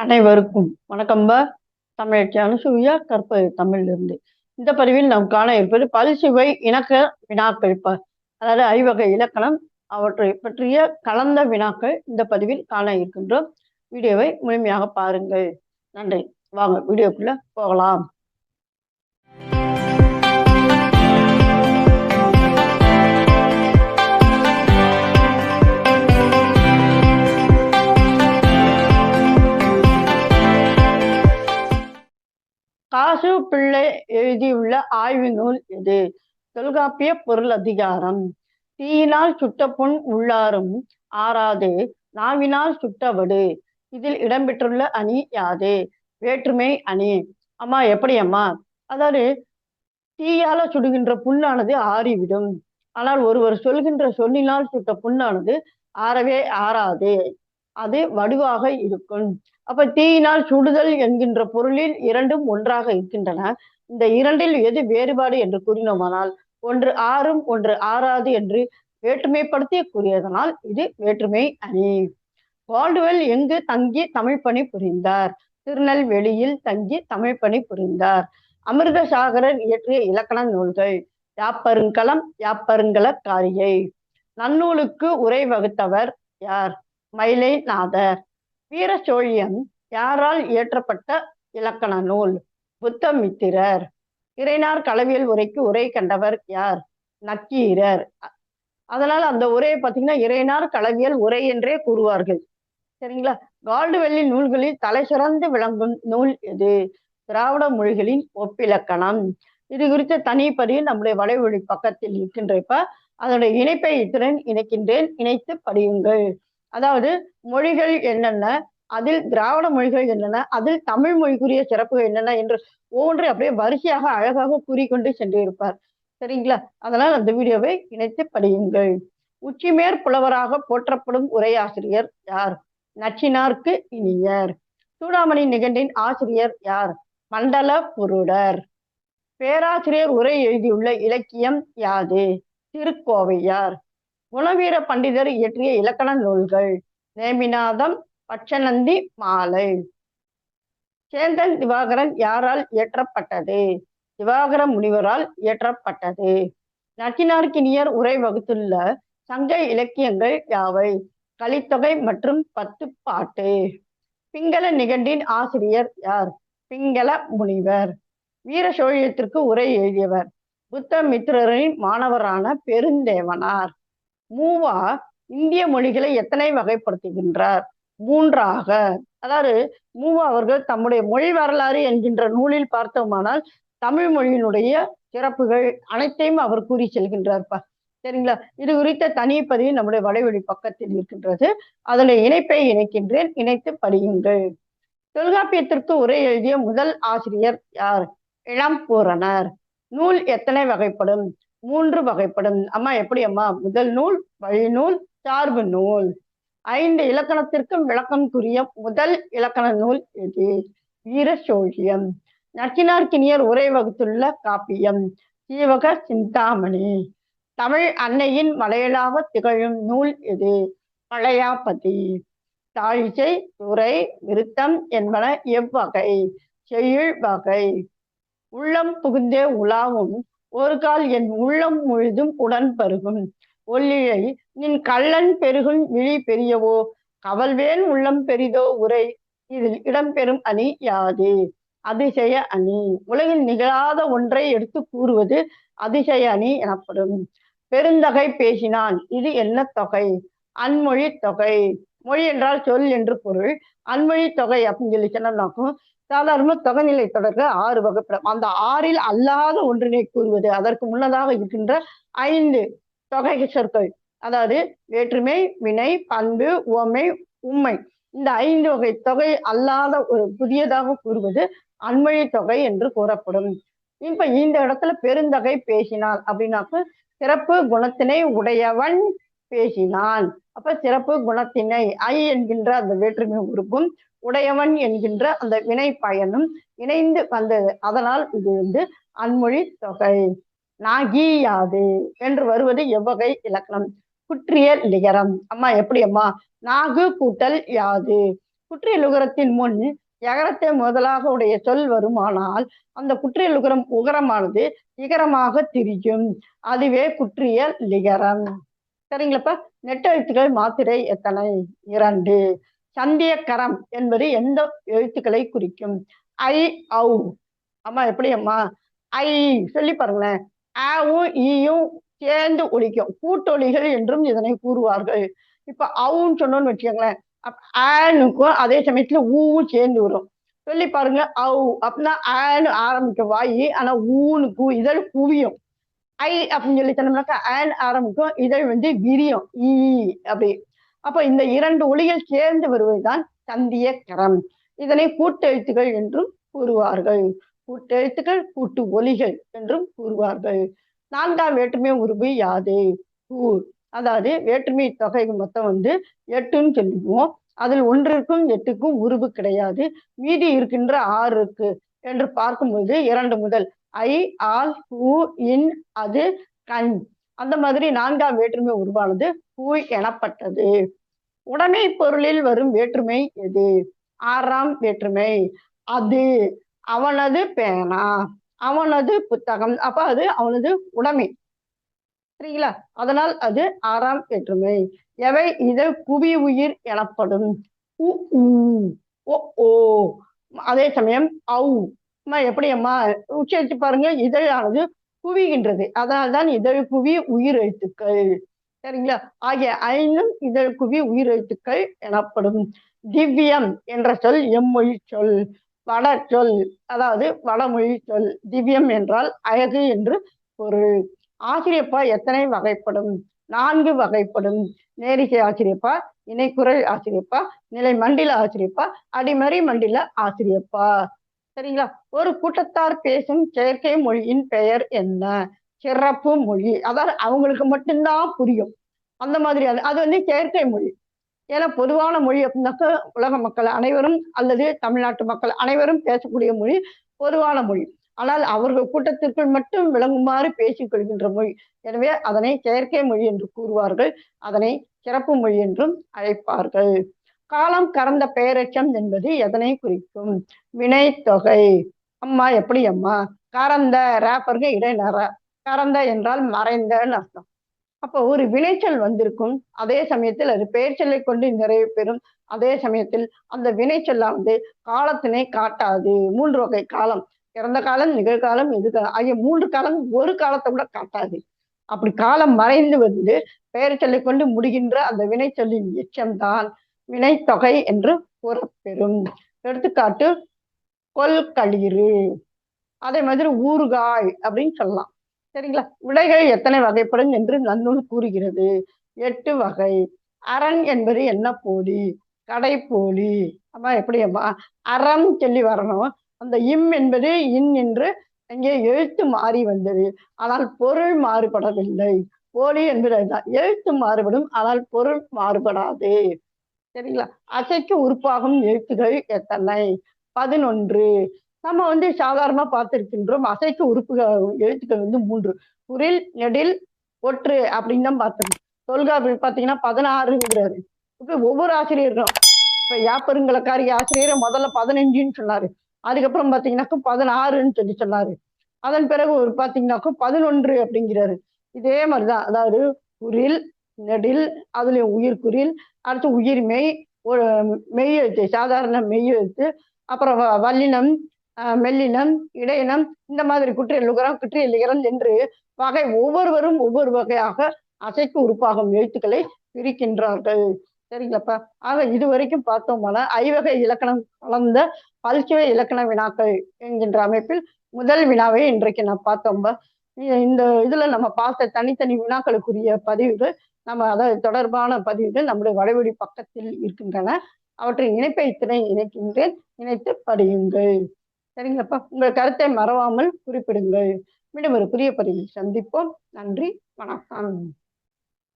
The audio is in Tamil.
அனைவருக்கும் வணக்கம்ப தமிழ் அனுசூயா தமிழ் கற்பது தமிழிலிருந்து. இந்த பதிவில் நாம் காண இருப்பது பரிசுவை இணக்க வினாக்கள் ப. அதாவது ஐவகை இலக்கணம் அவற்றை பற்றிய கலந்த வினாக்கள் இந்த பதிவில் காண இருக்கின்றோம். வீடியோவை முழுமையாக பாருங்கள். நன்றி. வாங்க வீடியோக்குள்ள போகலாம். காசு பிள்ளை எழுதியுள்ள ஆய்வு நூல் இது தொல்காப்பிய பொருள் அதிகாரம். தீயினால் சுட்ட புண் உள்ளாரும் ஆறாது நாவினால் சுட்டவடு. இதில் இடம்பெற்றுள்ள அணி யாது? வேற்றுமை அணி. அம்மா எப்படி அம்மா? அதாவது தீயால சுடுகின்ற புண்ணானது ஆறிவிடும். ஆனால் ஒருவர் சொல்கின்ற சொல்லினால் சுட்ட புண்ணானது ஆறவே ஆறாது. அது வடுவாக இருக்கும். அப்ப தீயினால் சுடுதல் என்கின்ற பொருளில் இரண்டும் ஒன்றாக இருக்கின்றன. இந்த இரண்டில் எது வேறுபாடு என்று கூறினோமானால் ஒன்று ஆறும் ஒன்று ஆறாது என்று வேற்றுமைப்படுத்தி கூறியதனால் இது வேற்றுமை அணி. வால்டுவெல் எங்கு தங்கி தமிழ் பணி புரிந்தார். திருநெல்வேலியில் தங்கி தமிழ் பணி புரிந்தார். அமிர்தசாகரர் இயற்றிய இலக்கண நூல்கள் யாப்பருங்கலம் யாப்பருங்கல காரியை நன்னூலுக்கு உரை வகுத்தவர் யார்? மயிலை நாதர் வீர சோழியம் யாரால் இயற்றப்பட்ட இலக்கண நூல்? புத்தமித்திரர். இறைனார் களவியல் உரைக்கு உரை கண்டவர் யார்? நக்கீரர். அதனால் அந்த உரையை பார்த்தீங்கன்னா இறைனார் களவியல் உரை என்றே கூறுவார்கள். சரிங்களா? கால்டுவெள்ளி நூல்களில் தலை சிறந்து விளங்கும் நூல் எது? திராவிட மொழிகளின் ஒப்பிலக்கணம். இது குறித்த தனிப்பதிவு நம்முடைய வலைவழி பக்கத்தில் இருக்கின்றப்ப அதனுடைய இணைப்பை இத்துடன் இணைக்கின்றேன். இணைத்து படியுங்கள். அதாவது மொழிகள் என்னென்ன அதில் திராவிட மொழிகள் என்னென்ன அதில் தமிழ் மொழிக்குரிய சிறப்புகள் என்னென்ன என்று ஒவ்வொன்றை அப்படியே வரிசையாக அழகாக கூறிக்கொண்டு சென்றிருப்பார். சரிங்களா? அதனால் அந்த வீடியோவை இணைத்து படியுங்கள். உச்சிமேற் புலவராக போற்றப்படும் உரையாசிரியர் யார்? நச்சினார்க்கு இனியர். சூடாமணி நிகண்டின் ஆசிரியர் யார்? மண்டல புருடர். பேராசிரியர் உரை எழுதியுள்ள இலக்கியம் யாது? திருக்கோவையார். குணவீர பண்டிதர் இயற்றிய இலக்கண நூல்கள் நேமிநாதம் பச்சநந்தி மாலை. சேந்தன் திவாகரன் யாரால் இயற்றப்பட்டது? திவாகர முனிவரால் இயற்றப்பட்டது. நச்சினார்கினியர் உரை வகுத்துள்ள சங்க இலக்கியங்கள் யாவை? கலித்தொகை மற்றும் பத்து பாட்டு பிங்கள நிகண்டின் ஆசிரியர் யார்? பிங்கள முனிவர். வீர சோழியத்திற்கு உரை எழுதியவர் புத்த மித்திரரின் மாணவரான பெருந்தேவனார். மூவா இந்திய மொழிகளை எத்தனை வகைப்படுத்துகின்றார்? மூன்றாக அதாவது மூவா அவர்கள் தம்முடைய மொழி வரலாறு என்கின்ற நூலில் பார்த்தோமானால் தமிழ் மொழியினுடைய சிறப்புகள் அனைத்தையும் அவர் கூறி செல்கின்றார்ப்பா. சரிங்களா? இது குறித்த தனி பதிவு நம்முடைய வலைவழி பக்கத்தில் இருக்கின்றது. அதனை இணைப்பை இணைக்கின்றேன். இணைத்து படியுங்கள். தொல்காப்பியத்திற்கு உரை எழுதிய முதல் ஆசிரியர் யார்? இளம்பூரணர் நூல் எத்தனை வகைப்படும்? மூன்று வகைப்படும். அம்மா எப்படி அம்மா? முதல் நூல் வழிநூல் சார்பு நூல். ஐந்து இலக்கணத்திற்கும் விளக்கம் கூறிய முதல் இலக்கண நூல் எது? வீர சோழியம் நச்சினார்கினியர் உரை வகுத்துள்ள காப்பியம். சீவக சிந்தாமணி. தமிழ் அன்னையின் மலையலாக திகழும் நூல் எது? பழையாபதி. தாழிசை துறை விருத்தம் என்பன எவ்வகை செய்யுள் வகை. உள்ளம் புகுந்தே உலாவும் ஒரு கால் என் உள்ளம் முழுதும் உடன் பருகும் ஒல்லிழை நின் கள்ளன் பெருகும் விழி பெரியவோ கவல்வேன் உள்ளம் பெரிதோ உரை இதில் இடம்பெறும் அணி யாது? அதிசய அணி. உலகில் நிகழாத ஒன்றை எடுத்து கூறுவது அதிசய அணி எனப்படும். பெருந்தகை பேசினான் இது என்ன தொகை? அன்மொழி தொகை. மொழி என்றால் சொல் என்று பொருள். அன்மொழி தொகை அப்படின்னு சொல்லி சொன்னோம்னாக்கும் சாதாரண தொகைநிலை தொடர்கள் ஆறு வகைப்படும் அந்த ஆறில் அல்லாத ஒன்றினை கூறுவது அதற்கு முன்னதாக இருக்கின்ற ஐந்து தொகை சொற்கள். அதாவது வேற்றுமை வினை பண்பு உவமை உண்மை இந்த ஐந்து வகை தொகை அல்லாத ஒரு புதியதாக கூறுவது அன்மொழி தொகை என்று கூறப்படும். இப்ப இந்த இடத்துல பெருந்தகை பேசினான் அப்படின்னாக்க சிறப்பு குணத்தினை உடையவன் பேசினான். அப்ப சிறப்பு குணத்தினை ஐ என்கின்ற அந்த வேற்றுமை உறுப்பும் உடையவன் என்கின்ற அந்த வினை பயனும் இணைந்து வந்தது அதனால் இது வந்து அன்மொழி தொகை. நாகியாது என்று வருவது எவ்வகை இலக்கணம்? குற்றிய லிகரம் அம்மா எப்படி அம்மா? நாகு கூட்டல் யாது. குற்றியலுகரத்தின் முன் எகரத்தை முதலாக உடைய சொல் வருமானால் அந்த குற்றியலுகரம் உகரமானது இகரமாக திரியும். அதுவே குற்றிய லிகரம் சரிங்களாப்பா? நெட்டெழுத்துக்கள் மாத்திரை எத்தனை? இரண்டு. சந்தியக்கரம் என்பது எந்த எழுத்துக்களை குறிக்கும்? ஐ ஔ. அம்மா எப்படி அம்மா ஐ சொல்லி பாருங்களேன். ஆவும் ஈயும் சேர்ந்து ஒழிக்கும் கூட்டொலிகள் என்றும் இதனை கூறுவார்கள். இப்ப அவுன்னு சொன்னோம்னு வச்சுக்கோங்களேன். ஆனுக்கும் அதே சமயத்துல ஊவும் சேர்ந்து வரும். சொல்லி பாருங்க அவு அப்படின்னா ஆன்னு ஆரம்பிக்கும் வாயி ஆனா ஊனுக்கு இதழ் குவியும். ஐ அப்படின்னு சொல்லி சொன்னோம்னாக்கா ஆன் ஆரம்பிக்கும் இதழ் வந்து விரியும். ஈ அப்படி. அப்ப இந்த இரண்டு ஒளிகள் சேர்ந்து வருவதுதான் தந்திய கரம். இதனை கூட்டெழுத்துகள் என்றும் கூறுவார்கள். கூட்டெழுத்துக்கள் கூட்டு ஒலிகள் என்றும் கூறுவார்கள். நான்காம் வேற்றுமை உருவு யாது? கூர். அதாவது வேற்றுமை தொகை மொத்தம் வந்து எட்டுன்னு சொல்லுவோம் அதில் ஒன்றிற்கும் எட்டுக்கும் உருவு கிடையாது. மீதி இருக்கின்ற ஆறு இருக்கு என்று பார்க்கும்போது இரண்டு முதல் ஐ ஆல் ஊ இன் அது கண். அந்த மாதிரி நான்காம் வேற்றுமை உருவானது பூ எனப்பட்டது. உடைமை பொருளில் வரும் வேற்றுமை எது? ஆறாம் வேற்றுமை. அது அவனது பேனா அவனது புத்தகம். அப்ப அது அவனது உடைமை. சரிங்களா அதனால் அது ஆறாம் வேற்றுமை. எவை? இது குவி உயிர் எனப்படும். உ ஓ ஓ. அதே சமயம் அவு எப்படி அம்மா உச்சரித்து பாருங்க. இதழானது குவிகின்றது அதனால்தான் இதழ் குவி உயிர் எழுத்துக்கள் சரிங்களா? ஆகிய ஐந்தும் இதழ் குவி உயிர் எழுத்துக்கள் எனப்படும். திவ்யம் என்ற சொல் எம்மொழி சொல் வட சொல் அதாவது வடமொழி சொல். திவ்யம் என்றால் அழகு என்று பொருள். ஆசிரியப்பா எத்தனை வகைப்படும்? நான்கு வகைப்படும். நேரிசை ஆசிரியப்பா இணைக்குரல் ஆசிரியப்பா நிலை மண்டில ஆசிரியப்பா அடிமறி மண்டில ஆசிரியப்பா. சரிங்களா? ஒரு கூட்டத்தார் பேசும் செயற்கை மொழியின் பெயர் என்ன? சிறப்பு மொழி. அதாவது அவங்களுக்கு மட்டும்தான் புரியும். அந்த மாதிரி அது அது வந்து செயற்கை மொழி. ஏன்னா பொதுவான மொழி அப்படின்னாக்க உலக மக்கள் அனைவரும் அல்லது தமிழ்நாட்டு மக்கள் அனைவரும் பேசக்கூடிய மொழி பொதுவான மொழி. ஆனால் அவர்கள் கூட்டத்திற்குள் மட்டும் விளங்குமாறு பேசிக் கொள்கின்ற மொழி. எனவே அதனை செயற்கை மொழி என்று கூறுவார்கள். அதனை சிறப்பு மொழி என்றும் அழைப்பார்கள். காலம் கறந்த பெயரெச்சம் என்பது எதனை குறிக்கும். வினைத்தொகை அம்மா எப்படி அம்மா? கறந்த ரேப்பருக்கு இடைநர கறந்த என்றால் மறைந்தன்னு அர்த்தம். அப்போ ஒரு வினைச்சொல் வந்திருக்கும். அதே சமயத்தில் அது பெயர்ச்சொல்லை கொண்டு நிறைவு பெறும். அதே சமயத்தில் அந்த வினைச்சொல்லானது காலத்தினை காட்டாது. மூன்று வகை காலம். இறந்த காலம் நிகழ்காலம் எதிர்காலம் ஆகிய மூன்று காலம் ஒரு காலத்தை கூட காட்டாது. அப்படி காலம் மறைந்து வந்து பெயர் சொல்லை கொண்டு முடிகின்ற அந்த வினைச்சொல்லின் எச்சம்தான். வினைத்தொகை என்று கூறப்பெறும் எடுத்துக்காட்டு கொல்களிறு அதே மாதிரி ஊறுகாய் அப்படின்னு சொல்லலாம். சரிங்களா? விடைகள் எத்தனை வகைப்படும் என்று நன்னூல் கூறுகிறது. எட்டு வகை. அரண் என்பது என்ன போலி? கடைப்போலி. அம்மா எப்படி அம்மா அறம் சொல்லி வரணும். அந்த இம் என்பது இன் என்று இங்கே எழுத்து மாறி வந்தது. ஆனால் பொருள் மாறுபடவில்லை. போலி என்பது அதுதான். எழுத்து மாறுபடும் ஆனால் பொருள் மாறுபடாது. சரிங்களா? அசைக்கு உறுப்பாகும் எழுத்துகள் எத்தனை? பதினொன்று. நம்ம வந்து சாதாரணமா பார்த்திருக்கின்றோம். அசைக்கு உறுப்புகள் எழுத்துக்கள் வந்து மூன்று. குரில் நெடில் ஒற்று அப்படின்னு தான் பார்த்திருக்கோம். தொல்காப்பில் பார்த்தீங்கன்னா பதினாறுங்கிறாரு. இப்போ ஒவ்வொரு ஆசிரியரும் இப்போ யாப்பருங்களக்காரி ஆசிரியர் முதல்ல பதினஞ்சுன்னு சொன்னாரு. அதுக்கப்புறம் பார்த்தீங்கன்னாக்கும் பதினாறுன்னு சொல்லி சொன்னாரு. அதன் பிறகு ஒரு பாத்தீங்கன்னாக்கா பதினொன்று அப்படிங்கிறாரு. இதே மாதிரிதான். அதாவது குரில் நெடில் அதுலயும் உயிர்குறில் அடுத்து உயிர் மெய் ஒரு மெய் எழுத்து சாதாரண மெய் எழுத்து அப்புறம் வ- வல்லினம் மெல்லினம் இடையினம் இந்த மாதிரி குற்றியல் நுகரம் குற்றியல் நிகரம் என்று வகை ஒவ்வொருவரும் ஒவ்வொரு வகையாக அசைக்கு உறுப்பாகும் எழுத்துக்களை பிரிக்கின்றார்கள். சரிங்களாப்பா? ஆக இது வரைக்கும் பார்த்தோம்னா ஐவகை இலக்கணம் கலந்த பல்சுவை இலக்கண வினாக்கள் என்கின்ற அமைப்பில் முதல் வினாவை இன்றைக்கு நான் பார்த்தோம்பா இந்த இதுல நம்ம பார்த்த தனித்தனி வினாக்களுக்குரிய பதிவுகள் நம்ம அதை தொடர்பான பதிவுகள் நம்முடைய வடவெளி பக்கத்தில் இருக்கின்றன. அவற்றின் இணைப்பை இத்தனை இணைக்கின்றேன். இணைத்து படியுங்கள். சரிங்களாப்பா? உங்கள் கருத்தை மறவாமல் குறிப்பிடுங்கள். மீண்டும் ஒரு புதிய பதிவில் சந்திப்போம். நன்றி. வணக்கம்.